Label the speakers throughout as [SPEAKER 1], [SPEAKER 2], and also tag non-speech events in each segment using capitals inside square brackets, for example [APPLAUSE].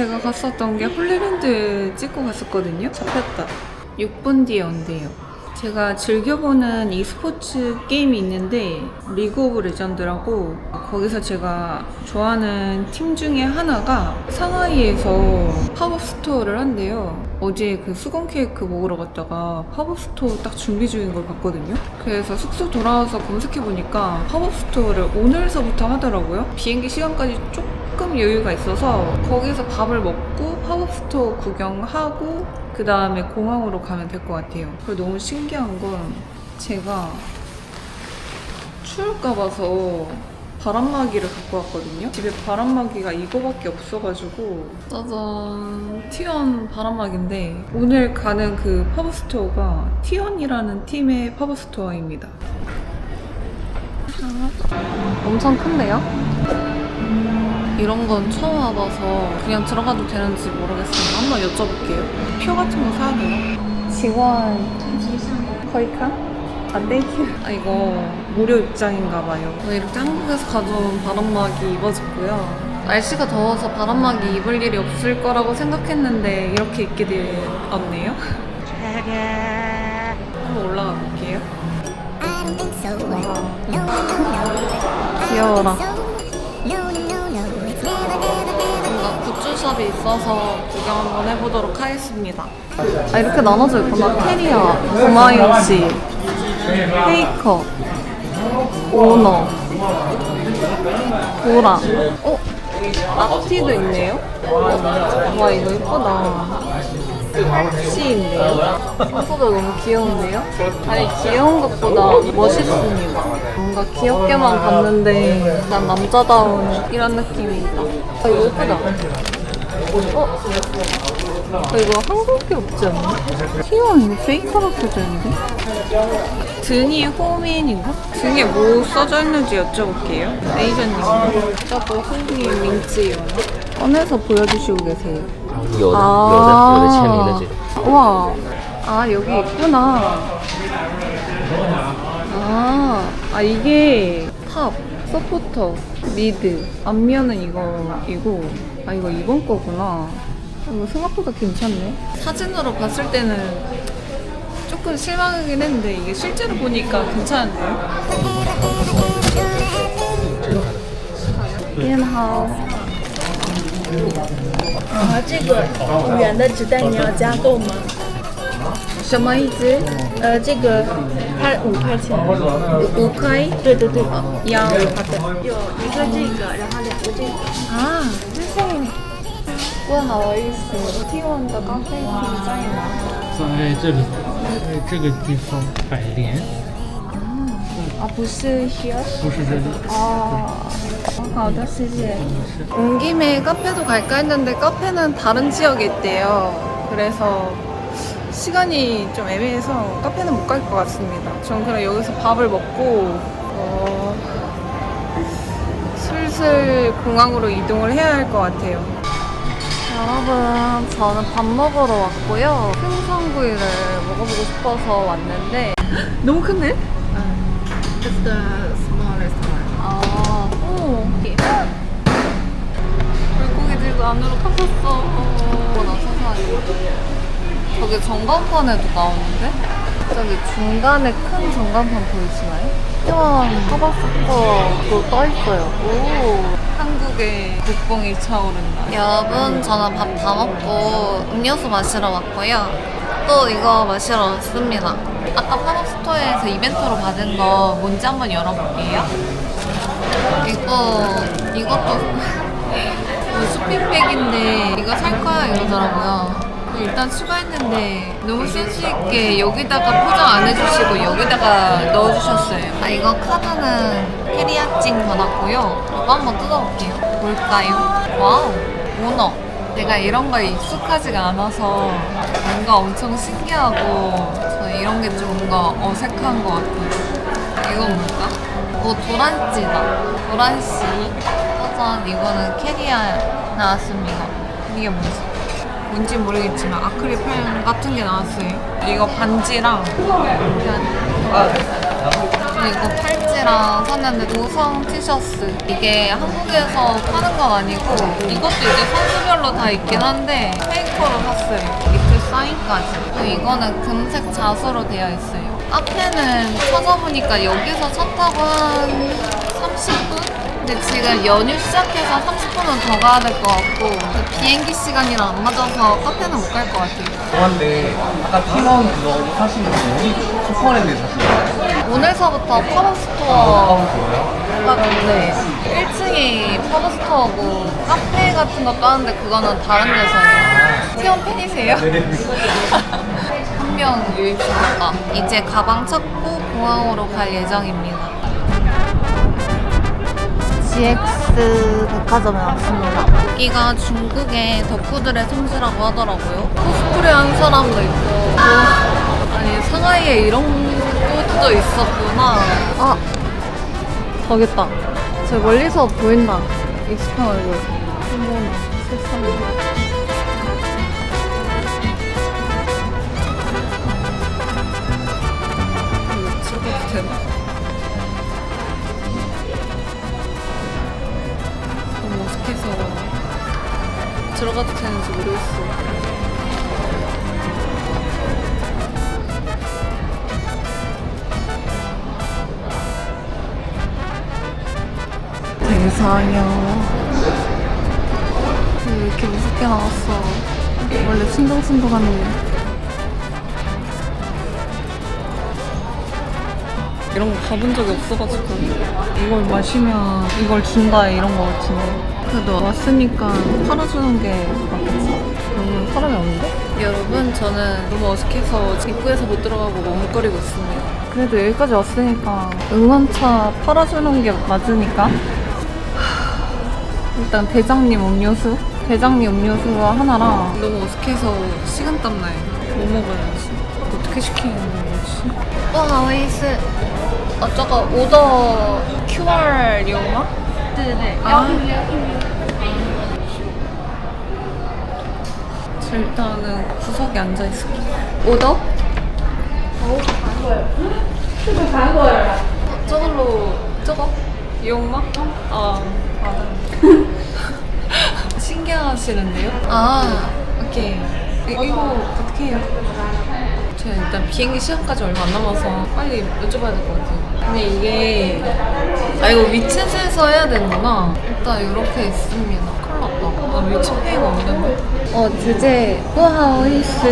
[SPEAKER 1] 제가 갔었던 게 홀리랜드 찍고 갔었거든요. 잡혔다. 6분 뒤에 온대요. 제가 즐겨보는 e스포츠 게임이 있는데 리그 오브 레전드라고 거기서 제가 좋아하는 팀 중에 하나가 상하이에서 팝업 스토어를 한대요. 어제 그 수건 케이크 먹으러 갔다가 팝업 스토어 딱 준비 중인 걸 봤거든요. 그래서 숙소 돌아와서 검색해 보니까 팝업 스토어를 오늘서부터 하더라고요. 비행기 시간까지 조금 여유가 있어서 거기서 밥을 먹고 팝업 스토어 구경하고 그 다음에 공항으로 가면 될 것 같아요. 그리고 너무 신기한 건 제가 추울까 봐서 바람막이를 갖고 왔거든요. 집에 바람막이가 이거밖에 없어가지고 짜잔 티언 바람막인데 오늘 가는 그 팝업 스토어가 티언이라는 팀의 팝업 스토어입니다. 엄청 큰데요? 이런 건 처음 와봐서 그냥 들어가도 되는지 모르겠어요. 한번 여쭤볼게요. 표 같은 거 사야 되나? 직원 거의카? 아, 땡큐. 아, 이거 무료 입장인가 봐요. 저 이렇게 한국에서 가져온 바람막이 입어줬고요. 날씨가 더워서 바람막이 입을 일이 없을 거라고 생각했는데 이렇게 입게 되었네요. 한번 올라가 볼게요.
[SPEAKER 2] No.
[SPEAKER 1] 귀여워라. 굿즈샵이 있어서 구경 한번 해보도록 하겠습니다. 아 이렇게 나눠져 있구나. 테리아, 고마요시, 페이커, 오너, 보라. 어? 앞티도 있네요? 와 이거 예쁘다. 시인데요? 생각보다 너무 귀여운데요? 아니 귀여운 것보다 멋있습니다. 뭔가 귀엽게만 봤는데 난 남자다운 이런 느낌이다. 아 이거 예쁘다. 어? 아, 이거 한국에 없지 않나? 티원 이거 페이커로 써져 있는데? 등이 호민인가? 등에 뭐 써져 있는지 여쭤볼게요. 메이저님. 저거 호민 민지요. 꺼내서 보여주시고 계세요.
[SPEAKER 3] 有的、有的有的签名的这种。
[SPEAKER 1] 와, 아 여기 있구나. 아, 아 이게 탑, 서포터, 미드. 앞면은 이거이고, 아 이거 이번 거구나. 이거 생각보다 괜찮네. 사진으로 봤을 때는 조금 실망하긴 했는데 이게 실제로 보니까 괜찮은데요? 인하우스.
[SPEAKER 4] 啊这个五元的纸袋你要加购吗？
[SPEAKER 1] 什么意思？
[SPEAKER 4] 呃这个它五块钱。
[SPEAKER 1] 五块？
[SPEAKER 4] 对对对。
[SPEAKER 1] 哦要好的。
[SPEAKER 4] 有一个这个然后两个这个。
[SPEAKER 1] 啊。那下面问了我一次我希望的咖啡可以在哪？
[SPEAKER 5] 在这里在这个地方百联。
[SPEAKER 1] 啊不是 here
[SPEAKER 5] 不是这里。
[SPEAKER 1] 哦。 아, 5시에 온 김에 카페도 갈까 했는데 카페는 다른 지역에 있대요. 그래서 시간이 좀 애매해서 카페는 못 갈 것 같습니다. 전 그냥 여기서 밥을 먹고 어... 슬슬 공항으로 이동을 해야 할 것 같아요. 여러분 저는 밥 먹으러 왔고요. 생선구이를 먹어보고 싶어서 왔는데. [GASPS] 너무 큰데?
[SPEAKER 4] 응. 아,
[SPEAKER 1] 아, 오. 물고기들도 안으로 파셨어. 나 세상에. 저기 전광판에도 나오는데? 저기 중간에 큰 전광판 보이시나요? 희원 하바스코도 떠있어요. 오. 한국의 국뽕이 차오른다. 여러분, 저는 밥 다 먹고 음료수 마시러 왔고요. 또 이거 마시러 왔습니다. 아까 팝업 스토어에서 이벤트로 받은 거 뭔지 한번 열어볼게요. 이거, 이것도 뭐 쇼핑백인데 이거 살 거야 이러더라고요. 일단 추가했는데 너무 센스 있게 여기다가 포장 안 해주시고 여기다가 넣어주셨어요. 아 이거 카드는 캐리아찡 받았고요. 이거 한번 뜯어볼게요. 뭘까요? 와우, 오너. 내가 이런 거에 익숙하지가 않아서 뭔가 엄청 신기하고 저 이런 게 좀 뭔가 어색한 것 같아요. 이건 뭘까? 오, 도란찌다. 도란씨. 짜잔, 이거는 캐리아 나왔습니다. 이게 뭐지? 뭔지 모르겠지만 아크릴 펜 같은 게 나왔어요. 이거 반지랑 그냥 이거 팔찌랑 샀는데 노성 티셔츠 이게 한국에서 파는 건 아니고 이것도 이제 선수별로 다 있긴 한데 페이커로 샀어요 밑에 사인까지 그리고 이거는 금색 자수로 되어 있어요 카페는 찾아보니까 여기서 차 타고 한 30분? 근데 지금 연휴 시작해서 30분은 더 가야 될 것 같고 그 비행기 시간이랑 안 맞아서 카페는 못 갈 것 같아요
[SPEAKER 6] 죄송한데 아까 팀원 그거 사시는 거 우리 슈퍼랜드 사시는 거예요?
[SPEAKER 1] 오늘서부터 팝업스토어 가는데 1층이 팝업스토어고 카페 같은 거 까는데 그거는 다른 데서예요. 티원 팬이세요? [LAUGHS] 한명 유입 중이다. 이제 가방 찾고 공항으로 갈 예정입니다.
[SPEAKER 4] GX 백화점에 왔습니다.
[SPEAKER 1] 여기가 중국의 덕후들의 성지라고 하더라고요. 코스프레 한 사람도 있고 아니 상하이에 이런 곳도 있었구나. 아 저기 있다. 저 멀리서 보인다. 익숙한 얼굴. 어머나 세상에. 들어가도 되는지 모르겠어. 세상에. 왜 이렇게 무섭게 나왔어? 원래 순둥순둥하는 이런 거 가본 적이 없어가지고. 이걸 마시면 이걸 준다 이런 거 같은데. 그래도 왔으니까 팔아주는 게 맞겠지? 여기 사람이 없는데? 여러분 저는 너무 어색해서 입구에서 못 들어가고 머뭇거리고 있습니다. 그래도 여기까지 왔으니까 응원차 팔아주는 게 맞으니까. 일단 대장님 음료수 대장님 음료수가 하나랑 너무 어색해서 식은땀 나요. 못 먹어야지? 어떻게 시키는 거지? 와 오이스. 어, 저거 오더 QR 이용吗? 네네. 아. 저 일단은 구석에 앉아 있을게. 오더? 어. 저걸로 저거 이용마? 아 맞아요. [LAUGHS] 신기하시는데요? 아 오케이. 이, 이거 어떻게 해요? 제가 일단 비행기 시간까지 얼마 안 남아서 빨리 여쭤봐야 될 것 같아요. 근데 이게 아 이거 위챗에서 해야 되는구나. 일단 이렇게 있습니다. 큰일 났다. 나 위챗페이가 없는데. 어 주제 不好意思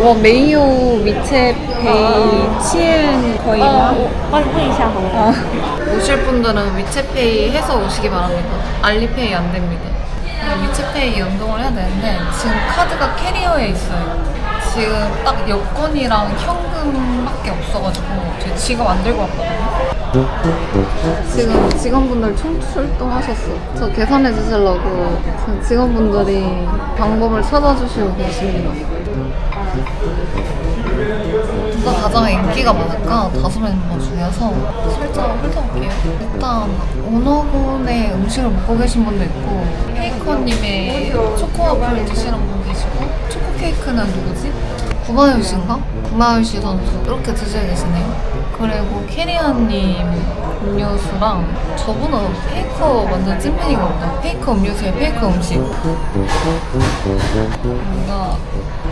[SPEAKER 1] 我没有 위챗페이 欠可以吗?
[SPEAKER 4] 帮你问一下好吗？
[SPEAKER 1] 아, 오실 분들은 위챗페이 해서 오시기 바랍니다. 알리페이 안 됩니다. 네, 위챗페이 연동을 해야 되는데 지금 카드가 캐리어에 있어요. 지금 딱 여권이랑 현금밖에 없어가지고 제 지갑 안 들고 왔거든요. 지금 직원분들 총출동하셨어. 저 계산해 주시려고 직원분들이 방법을 찾아주시고 계십니다. 누가 가장 인기가 많을까? 다섯 멤버 중에서 살짝 훑어볼게요. 일단 오너분의 음식을 먹고 계신 분도 있고 페이커님의 초코와플 드시는 분 계시고 초코 케이크는 누구지? 구마유시인가? 구마유시 선수 이렇게 드시고 계시네요. 그리고 캐리아님 음료수랑 저분은 페이커 완전 찐팬이가 보다. 페이커 음료수에 페이커 음식. 뭔가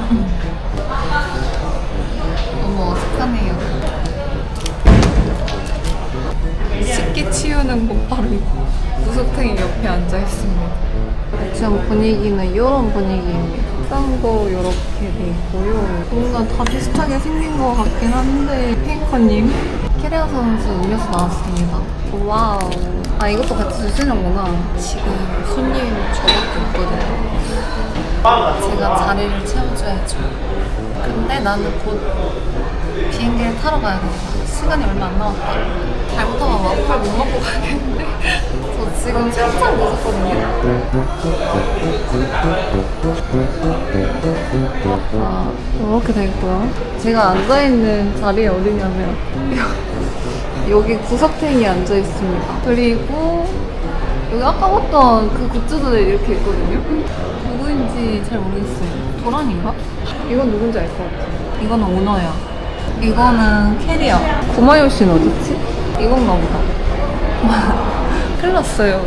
[SPEAKER 1] [LAUGHS] 너무 어색하네요. 식기 치우는 곧바로 구석탱이 옆에 앉아 있습니다. 지금 분위기는 이런 분위기입니다. 싼 거 이렇게 돼 있고요. 뭔가 다 비슷하게 생긴 것 같긴 한데 페이커님 캐리어 선수 음료수 나왔습니다. 와우. 아 이것도 같이 주시는구나. 지금 손님 저밖에 없거든요. 제가 자리를 채워줘야죠. 근데 나는 곧 비행기를 타러 가야 된다. 시간이 얼마 안 남았다. 잘못하면 와플 못 먹고 가겠는데? 저 지금 살짝 늦었거든요. 아, 이렇게 돼 있고요. 제가 앉아있는 자리에 어디냐면 [LAUGHS] 여기 구석탱이 앉아 있습니다. 그리고 여기 아까 봤던 그 굿즈들 이렇게 있거든요. 누구인지 잘 모르겠어요. 도란인가? 이건 누군지 알 것 같아. 이거는 오너야. 이거는 캐리어. 구마요시는 어딨지? 이건가 보다. [LAUGHS] 큰일 났어요.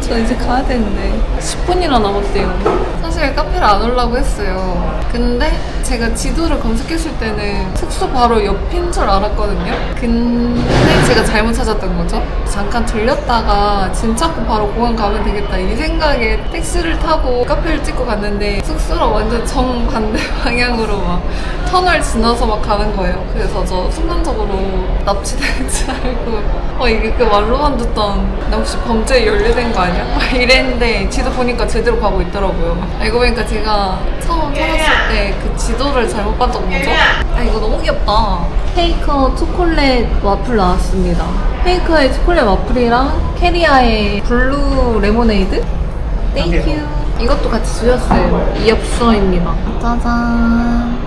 [SPEAKER 1] 저 이제 가야 되는데 10분이나 남았대요. 사실 카페를 안 오려고 했어요. 근데 제가 지도를 검색했을 때는 숙소 바로 옆인 줄 알았거든요. 근데 제가 잘못 찾았던 거죠. 잠깐 들렸다가 짐 찾고 바로 공항 가면 되겠다 이 생각에 택시를 타고 카페를 찍고 갔는데 숙소랑 완전 정반대 [LAUGHS] 방향으로 막 터널 지나서 막 가는 거예요. 그래서 저 순간적으로 납치된 줄 알고 어 이게 그 말로만 듣던 나 혹시 범죄에 연루된 거 아니야? [LAUGHS] 막 이랬는데 지도 보니까 제대로 가고 있더라고요. 알고 보니까 제가 처음 찾았을 때 그 지도를 잘못 봤던 거죠? 아 이거 너무 귀엽다. 페이커 초콜릿 와플 나왔습니다. 페이커의 초콜릿 와플이랑 캐리아의 블루 레모네이드? 땡큐. 이것도 같이 주셨어요. 이엽서입니다. 짜잔.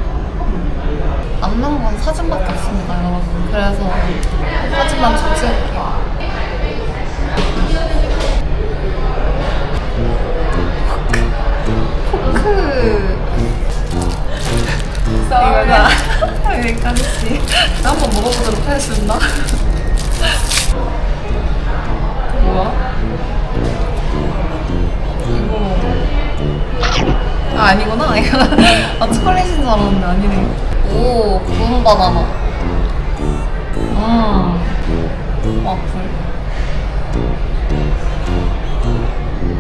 [SPEAKER 1] 남는 건 사진밖에 없습니다, 여러분. 그래서 사진만 좀 찍을게요. 하겠습니다. 뭐야? 이거. 아, 아니구나. 이거. [LAUGHS] 아, 초콜릿인 줄 알았는데 아니네. 오, 구운 바나나. 음. 와플.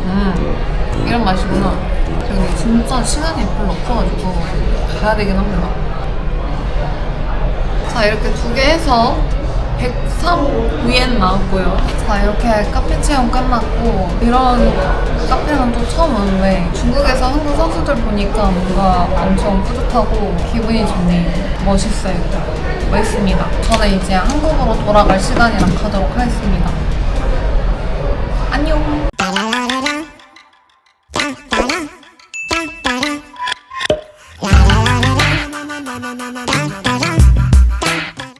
[SPEAKER 1] 음. 이런 맛이구나. 저 근데 진짜 시간이 별로 없어가지고 가야 되긴 합니다. 자, 이렇게 두 개 해서 103 위엔 나왔고요. 자, 이렇게 카페 체험 끝났고, 이런 카페는 또 처음 오는데, 중국에서 한국 선수들 보니까 뭔가 엄청 뿌듯하고 기분이 좋네요. 멋있어요. 멋있습니다. 저는 이제 한국으로 돌아갈 시간이랑 가도록 하겠습니다. 안녕!